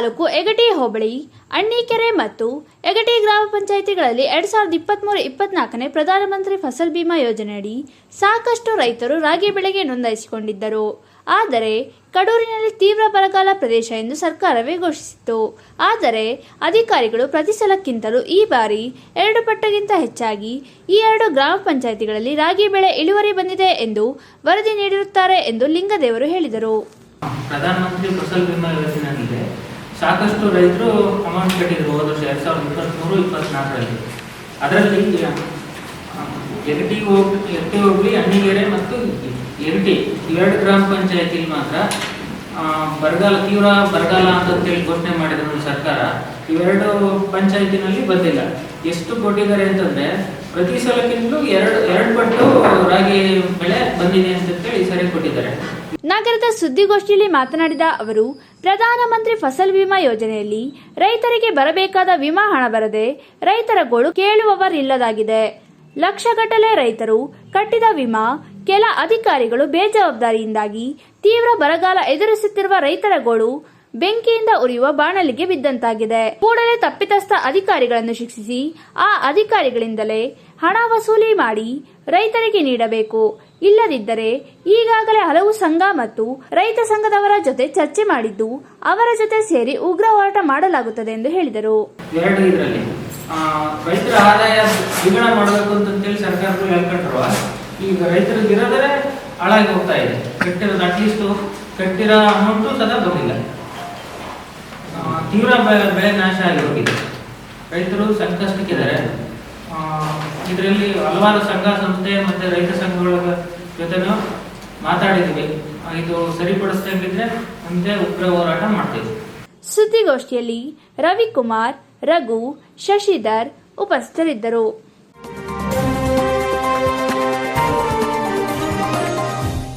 ತಾಲೂಕು ಎಗಟಿ ಹೋಬಳಿ, ಅಣ್ಣಿಕೆರೆ ಮತ್ತು ಎಗಟಿ ಗ್ರಾಮ ಪಂಚಾಯಿತಿಗಳಲ್ಲಿ ಎರಡ್ ಸಾವಿರದ ಇಪ್ಪತ್ತ್ಮೂರು ಇಪ್ಪತ್ನಾಲ್ಕನೇ ಪ್ರಧಾನಮಂತ್ರಿ ಫಸಲ್ ಬಿಮಾ ಯೋಜನೆಯಡಿ ಸಾಕಷ್ಟು ರೈತರು ರಾಗಿ ಬೆಳೆಗೆ ನೋಂದಾಯಿಸಿಕೊಂಡಿದ್ದರು. ಆದರೆ ಕಡೂರಿನಲ್ಲಿ ತೀವ್ರ ಬರಗಾಲ ಪ್ರದೇಶ ಎಂದು ಸರ್ಕಾರವೇ ಘೋಷಿಸಿತ್ತು. ಆದರೆ ಅಧಿಕಾರಿಗಳು ಪ್ರತಿ ಸಲಕ್ಕಿಂತಲೂ ಈ ಬಾರಿ ಎರಡು ಪಟ್ಟಗಿಂತ ಹೆಚ್ಚಾಗಿ ಈ ಎರಡು ಗ್ರಾಮ ಪಂಚಾಯಿತಿಗಳಲ್ಲಿ ರಾಗಿ ಬೆಳೆ ಇಳುವರಿ ಬಂದಿದೆ ಎಂದು ವರದಿ ನೀಡಿರುತ್ತಾರೆ ಎಂದು ಲಿಂಗದೇವರು ಹೇಳಿದರು. ಪ್ರಧಾನಮಂತ್ರಿ ಫಸಲ್ ಬಿಮಾ ಯೋಜನೆಯಲ್ಲಿ ಸಾಕಷ್ಟು ರೈತರು ಅಮೌಂಟ್ ಕಟ್ಟಿದ್ರು ಹೋದ ವರ್ಷ ಎರಡು ಸಾವಿರದ ಇಪ್ಪತ್ತ್ಮೂರು ಇಪ್ಪತ್ನಾಲ್ಕರಲ್ಲಿ. ಅದರಲ್ಲಿ ಎರಟಿ ಹೋಗ್, ಎರಟಿ ಹೋಗ್ಲಿ ಅಣ್ಣಿಗೆರೆ ಮತ್ತು ಎರಟಿ, ಇವೆರಡು ಗ್ರಾಮ ಪಂಚಾಯತಿಲಿ ಮಾತ್ರ ಬರಗಾಲ, ತೀವ್ರ ಬರಗಾಲ ಹೇಳಿ ಘೋಷಣೆ ಮಾಡಿದ್ರು ಸರ್ಕಾರ, ಇವೆರಡು ಪಂಚಾಯತಿನಲ್ಲಿ ಬಂದಿಲ್ಲ. ಎಷ್ಟು ಕೊಟ್ಟಿದ್ದಾರೆ ಅಂತಂದ್ರೆ, ಪ್ರತಿ ಸಲಕ್ಕಿಂತಲೂ ಎರಡು ಎರಡು ಪಟ್ಟು ರಾಗಿ ಬಂದಿದೆ ಅಂತ ಹೇಳಿ ಸರಿ ಕೊಟ್ಟಿದ್ದಾರೆ. ನಗರದ ಸುದ್ದಿಗೋಷ್ಠಿಯಲ್ಲಿ ಮಾತನಾಡಿದ ಅವರು, ಪ್ರಧಾನಮಂತ್ರಿ ಫಸಲ್ ವಿಮಾ ಯೋಜನೆಯಲ್ಲಿ ರೈತರಿಗೆ ಬರಬೇಕಾದ ವಿಮಾ ಹಣ ಬರದೆ ರೈತರ ಗೋಳು ಕೇಳುವವರಿಲ್ಲದಾಗಿದೆ ಲಕ್ಷಗಟ್ಟಲೆ ರೈತರು ಕಟ್ಟಿದ ವಿಮಾ, ಕೆಲ ಅಧಿಕಾರಿಗಳು ಬೇಜವಾಬ್ದಾರಿಯಿಂದಾಗಿ ತೀವ್ರ ಬರಗಾಲ ಎದುರಿಸುತ್ತಿರುವ ರೈತರ ಗೋಳು ಬೆಂಕಿಯಿಂದ ಉರಿಯುವ ಬಾಣಲಿಗೆ ಬಿದ್ದಂತಾಗಿದೆ. ಕೂಡಲೇ ತಪ್ಪಿತಸ್ಥ ಅಧಿಕಾರಿಗಳನ್ನು ಶಿಕ್ಷಿಸಿ ಆ ಅಧಿಕಾರಿಗಳಿಂದಲೇ ಹಣ ವಸೂಲಿ ಮಾಡಿ ರೈತರಿಗೆ ನೀಡಬೇಕು. ಇಲ್ಲದಿದ್ದರೆ ಈಗಾಗಲೇ ಹಲವು ಸಂಘ ಮತ್ತು ರೈತ ಸಂಘದವರ ಜೊತೆ ಚರ್ಚೆ ಮಾಡಿದ್ದು ಅವರ ಜೊತೆ ಸೇರಿ ಉಗ್ರ ಹೋರಾಟ ಮಾಡಲಾಗುತ್ತದೆ ಎಂದು ಹೇಳಿದರು. ಎರಡು ಇದರಲ್ಲಿ. ರೈತರ ಆದಾಯ ದ್ವಿಗುಣ ಮಾಡಬೇಕು ಅಂತಂತೇಳಿ ಸರ್ಕಾರಗಳು ಹೇಳ್ಕೊಂಡ್ರವ ಈಗ ರೈತರಿಗೆ ಇರೋದೇ ಹಾಳಾಗಿ ಹೋಗ್ತಾ ಇದೆ. ಕಟ್ಟಿರೋದು ಅಟ್ಲೀಸ್ಟ್ ಕಟ್ಟಿರೋ ಅಮೌಂಟು ಸದಾ ಬಂದಿಲ್ಲ ಆ, ತೀವ್ರ ಬೆಳೆ ನಾಶ ಆಗಿ ಹೋಗಿದೆ. ರೈತರು ಸಂಕಷ್ಟಕ್ಕಿದ್ದಾರೆ ಇದರಲ್ಲಿ ಹಲವಾರು ಸಂಘ ಸಂಸ್ಥೆ ಮತ್ತೆ ರೈತ ಸಂಘಗಳ ಜೊತೆನೂ ಮಾತಾಡಿದ್ವಿ. ಇದು ಸರಿಪಡಿಸ್ದಂಗಿದ್ರೆ ಮುಂದೆ ಉಗ್ರ ಹೋರಾಟ ಮಾಡ್ತೀವಿ. ಸುದ್ದಿಗೋಷ್ಠಿಯಲ್ಲಿ ರವಿಕುಮಾರ್ ರಘು ಶಶಿಧರ್ ಉಪಸ್ಥಿತರಿದ್ದರು.